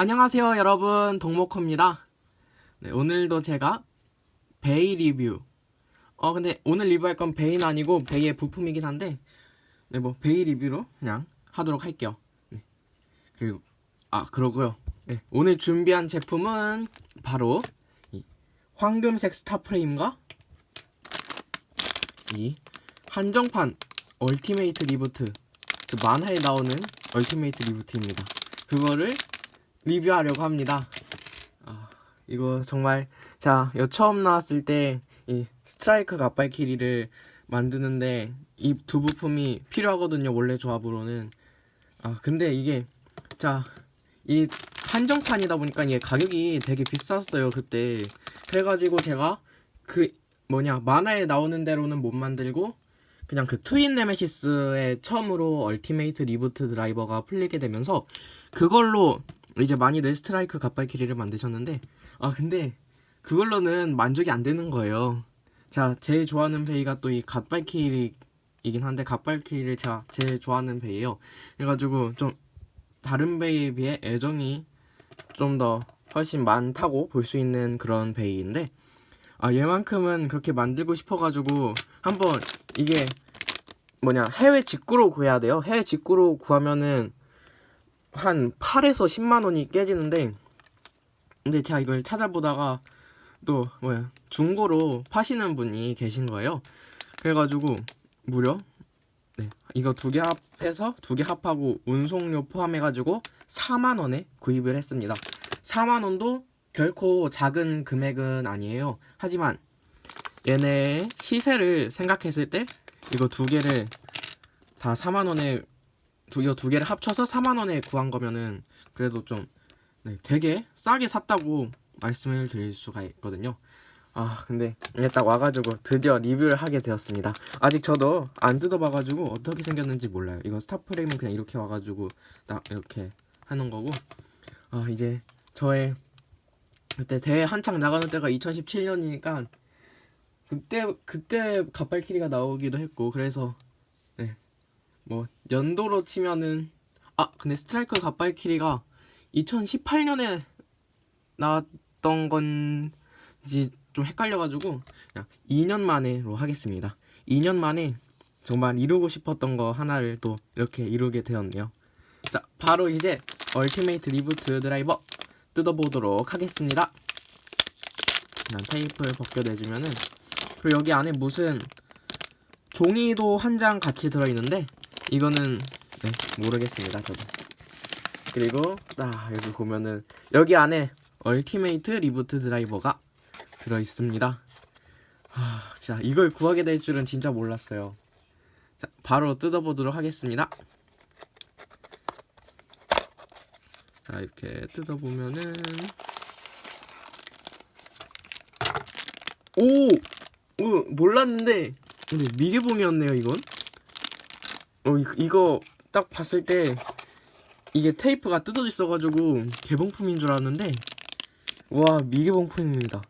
안녕하세요 여러분. 동모커입니다. 네, 오늘도 제가 베이 리뷰. 어 근데 오늘 리뷰할 건 베이는 아니고 베이의 부품이긴 한데 네 뭐 베이 리뷰로 그냥 하도록 할게요. 네. 그리고 아 그러고요. 네, 오늘 준비한 제품은 바로 이 황금색 스타 프레임과 이 한정판 얼티메이트 리부트 그 만화에 나오는 얼티메이트 리부트입니다. 그거를 리뷰하려고 합니다. 아, 이거 정말 자, 여 처음 나왔을 때 이 스트라이크 갓발키리를 만드는데 이 두 부품이 필요하거든요. 원래 조합으로는. 아, 근데 이게 자, 이 한정판이다 보니까 이게 가격이 되게 비쌌어요, 그때. 그래 가지고 제가 그 뭐냐, 만화에 나오는 대로는 못 만들고 그냥 그 트윈 네메시스의 처음으로 얼티메이트 리부트 드라이버가 풀리게 되면서 그걸로 이제 많이들 스트라이크 갓발키리를 만드셨는데 아 근데 그걸로는 만족이 안 되는 거예요. 자 제일 좋아하는 베이가 또 이 갓발키리이긴 한데 갓발키리를 제가 제일 좋아하는 베이예요. 그래가지고 좀 다른 베이에 비해 애정이 좀 더 훨씬 많다고 볼 수 있는 그런 베이인데 아 얘만큼은 그렇게 만들고 싶어가지고 한번 이게 뭐냐 해외 직구로 구해야 돼요. 해외 직구로 구하면은 한 8에서 10만 원이 깨지는데 근데 제가 이걸 찾아보다가 또 뭐야 중고로 파시는 분이 계신 거예요. 그래가지고 무려 네 이거 두 개 합해서 두 개 합하고 운송료 포함해가지고 4만 원에 구입을 했습니다. 4만 원도 결코 작은 금액은 아니에요. 하지만 얘네 시세를 생각했을 때 이거 두 개를 다 4만 원에 두, 이거 두 개를 합쳐서 4만 원에 구한 거면은 그래도 좀 네, 되게 싸게 샀다고 말씀을 드릴 수가 있거든요. 아 근데 이게 딱 와가지고 드디어 리뷰를 하게 되었습니다. 아직 저도 안 뜯어봐가지고 어떻게 생겼는지 몰라요. 이거 스타프레임은 그냥 이렇게 와가지고 딱 이렇게 하는 거고 아 이제 저의 그때 대회 한창 나가는 때가 2017년이니까 그때 그때 갑발키리가 나오기도 했고 그래서 네 뭐 연도로 치면은 아 근데 스트라이커 갓발키리가 2018년에 나왔던 건지 좀 헷갈려가지고 그냥 2년 만에로 하겠습니다. 2년 만에 정말 이루고 싶었던 거 하나를 또 이렇게 이루게 되었네요. 자 바로 이제 얼티메이트 리부트 드라이버 뜯어보도록 하겠습니다. 그냥 테이프를 벗겨내주면은 그리고 여기 안에 무슨 종이도 한 장 같이 들어있는데 이거는 네, 모르겠습니다 저도. 그리고 딱 여기 보면은 여기 안에 얼티메이트 리부트 드라이버가 들어있습니다. 아 진짜 이걸 구하게 될 줄은 진짜 몰랐어요. 자 바로 뜯어보도록 하겠습니다. 자 이렇게 뜯어보면은 오! 오 몰랐는데 근데 미개봉이었네요 이건 어 이- 이거 딱 봤을 때 이게 테이프가 뜯어져 있어가지고 개봉품인 줄 알았는데 와 미개봉품입니다.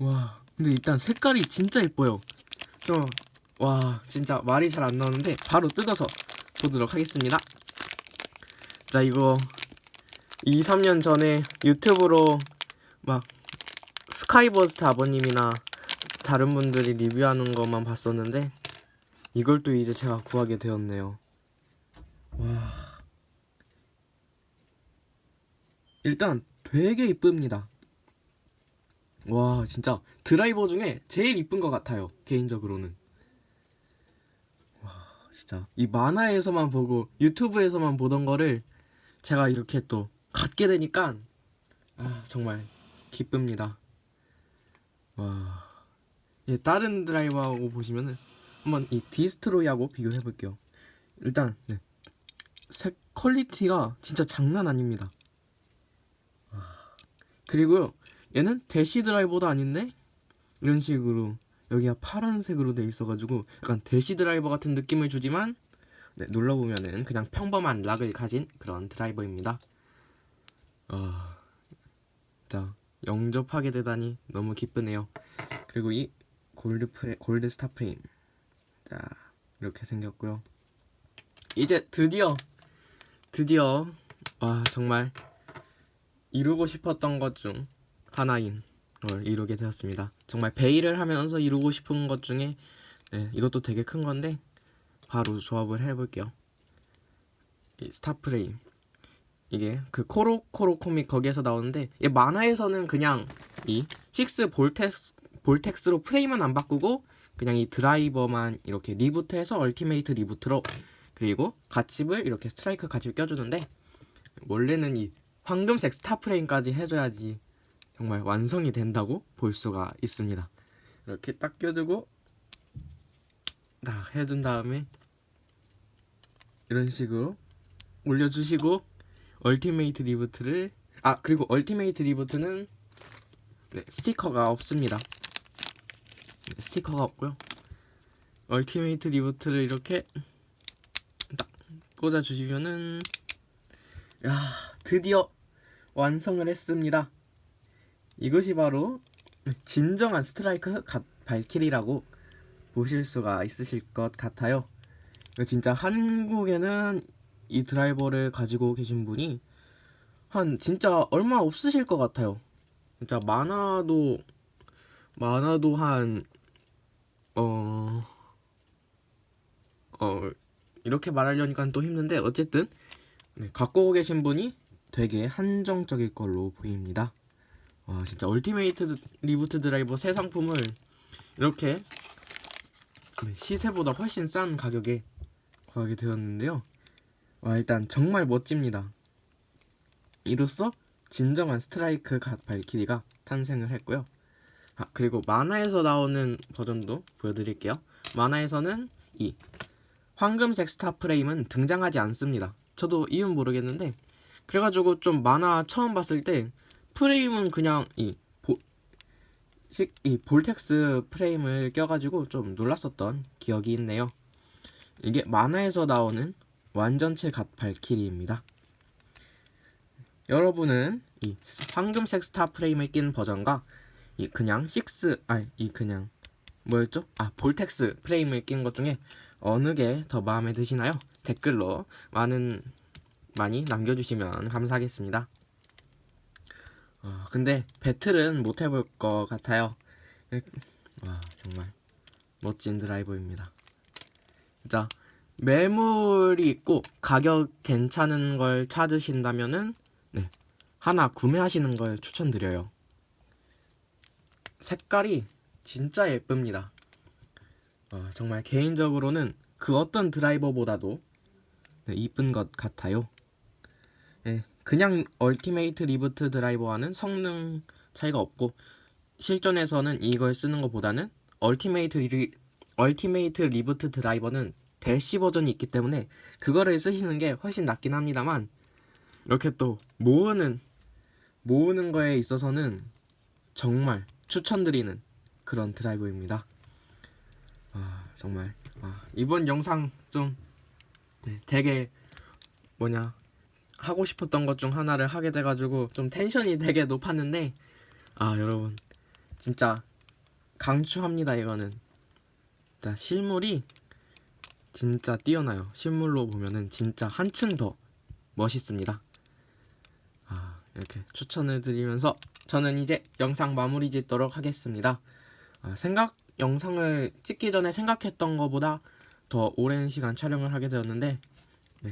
와 근데 일단 색깔이 진짜 예뻐요. 저 와 진짜 말이 잘 안 나오는데 바로 뜯어서 보도록 하겠습니다. 자 이거 2, 3년 전에 유튜브로 막 스카이버스트 아버님이나 다른 분들이 리뷰하는 것만 봤었는데 이걸 또 이제 제가 구하게 되었네요. 와. 일단 되게 이쁩니다. 와, 진짜 드라이버 중에 제일 이쁜 것 같아요. 개인적으로는. 와, 진짜 이 만화에서만 보고 유튜브에서만 보던 거를 제가 이렇게 또 갖게 되니까 아, 정말 기쁩니다. 와. 예, 다른 드라이버하고 보시면은 한번 이 디스트로이하고 비교해 볼게요. 일단 네. 색 퀄리티가 진짜 장난 아닙니다. 와. 그리고요. 얘는 대시 드라이버도 아닌데 이런 식으로 여기가 파란색으로 돼 있어가지고 약간 대시 드라이버 같은 느낌을 주지만 네, 눌러보면은 그냥 평범한 락을 가진 그런 드라이버입니다. 아, 자 영접하게 되다니 너무 기쁘네요. 그리고 이 골드 프레 골드 스타 프레임 자 이렇게 생겼고요. 이제 드디어 드디어 와 정말 이루고 싶었던 것 중 하나인 걸 이루게 되었습니다. 정말 베일을 하면서 이루고 싶은 것 중에 네, 이것도 되게 큰 건데 바로 조합을 해볼게요. 이 스타프레임 이게 그 코로코로 코믹 거기에서 나오는데 이 만화에서는 그냥 이6 볼텍스 볼텍스로 프레임은 안 바꾸고 그냥 이 드라이버만 이렇게 리부트해서 얼티메이트 리부트로 그리고 갓집을 이렇게 스트라이크 갓집 껴주는데 원래는 이 황금색 스타 프레임까지 해줘야지 정말 완성이 된다고 볼 수가 있습니다. 이렇게 딱 껴주고 딱 해준 다음에 이런 식으로 올려주시고 얼티메이트 리부트를 아 그리고 얼티메이트 리부트는 네, 스티커가 없습니다. 네, 스티커가 없고요. 얼티메이트 리부트를 이렇게 딱 꽂아주시면은 야 드디어 완성을 했습니다. 이것이 바로 진정한 스트라이크 갓 발키리라고 보실 수가 있으실 것 같아요. 진짜 한국에는 이 드라이버를 가지고 계신 분이 한 진짜 얼마 없으실 것 같아요. 진짜 많아도 많아도 한 어, 어, 이렇게 말하려니까 또 힘든데, 어쨌든, 네, 갖고 계신 분이 되게 한정적일 걸로 보입니다. 와, 진짜 얼티메이트 리부트 드라이버 새 상품을 이렇게 네, 시세보다 훨씬 싼 가격에 구하게 되었는데요. 와, 일단 정말 멋집니다. 이로써 진정한 스트라이크 갓 발키리가 탄생을 했고요. 아, 그리고 만화에서 나오는 버전도 보여드릴게요. 만화에서는 이 황금색 스타 프레임은 등장하지 않습니다. 저도 이유는 모르겠는데 그래가지고 좀 만화 처음 봤을 때 프레임은 그냥 이, 보, 식, 이 볼텍스 프레임을 껴가지고 좀 놀랐었던 기억이 있네요. 이게 만화에서 나오는 완전체 갓 발키리입니다. 여러분은 이 황금색 스타 프레임을 낀 버전과 이 그냥 6 아니 이 그냥 뭐였죠? 아 볼텍스 프레임을 낀 것 중에 어느 게 더 마음에 드시나요? 댓글로 많은 많이 남겨주시면 감사하겠습니다. 어, 근데 배틀은 못 해볼 것 같아요. 와 정말 멋진 드라이버입니다. 진짜 매물이 있고 가격 괜찮은 걸 찾으신다면은 네 하나 구매하시는 걸 추천드려요. 색깔이 진짜 예쁩니다. 어, 정말 개인적으로는 그 어떤 드라이버보다도 네, 이쁜 것 같아요. 네, 그냥 얼티메이트 리부트 드라이버와는 성능 차이가 없고 실전에서는 이걸 쓰는 것보다는 얼티메이트 리, 얼티메이트 리부트 드라이버는 대시 버전이 있기 때문에 그거를 쓰시는 게 훨씬 낫긴 합니다만 이렇게 또 모으는 모으는 거에 있어서는 정말 추천드리는 그런 드라이버입니다. 아, 정말. 아, 이번 영상 좀 네, 되게 뭐냐 하고 싶었던 것 중 하나를 하게 돼가지고 좀 텐션이 되게 높았는데 아 여러분 진짜 강추합니다 이거는. 자 실물이 진짜 뛰어나요. 실물로 보면은 진짜 한층 더 멋있습니다. 아 이렇게 추천을 드리면서 저는 이제 영상 마무리 짓도록 하겠습니다. 아, 생각 영상을 찍기 전에 생각했던 것보다 더 오랜 시간 촬영을 하게 되었는데 네.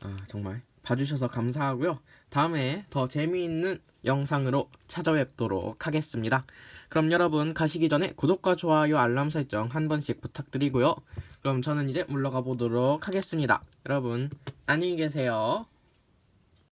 아, 정말 봐주셔서 감사하고요. 다음에 더 재미있는 영상으로 찾아뵙도록 하겠습니다. 그럼 여러분 가시기 전에 구독과 좋아요 알람 설정 한 번씩 부탁드리고요. 그럼 저는 이제 물러가 보도록 하겠습니다. 여러분 안녕히 계세요.